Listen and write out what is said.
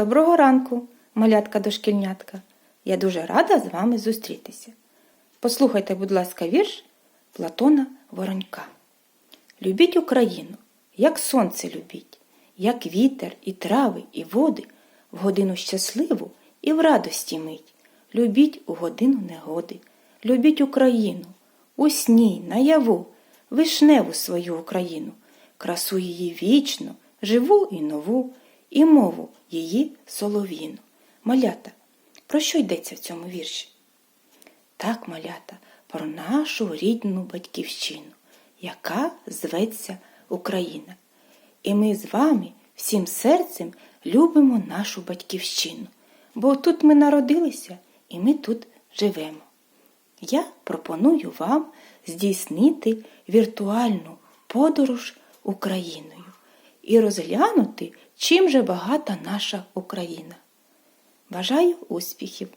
Доброго ранку, малятка дошкільнятка. Я дуже рада з вами зустрітися. Послухайте, будь ласка, вірш Платона Воронька. Любіть Україну, як сонце любіть, як вітер, і трави, і води, в годину щасливу і в радості мить. Любіть у годину негоди, любіть Україну, у сні, наяву, вишневу свою Україну, красу її вічно, живу і нову, і мову її солов'їну. Малята, про що йдеться в цьому вірші? Так, малята, про нашу рідну батьківщину, яка зветься Україна. І ми з вами всім серцем любимо нашу батьківщину, бо тут ми народилися і ми тут живемо. Я пропоную вам здійснити віртуальну подорож Україною і розглянути, чим же багата наша Україна. Бажаю успіхів!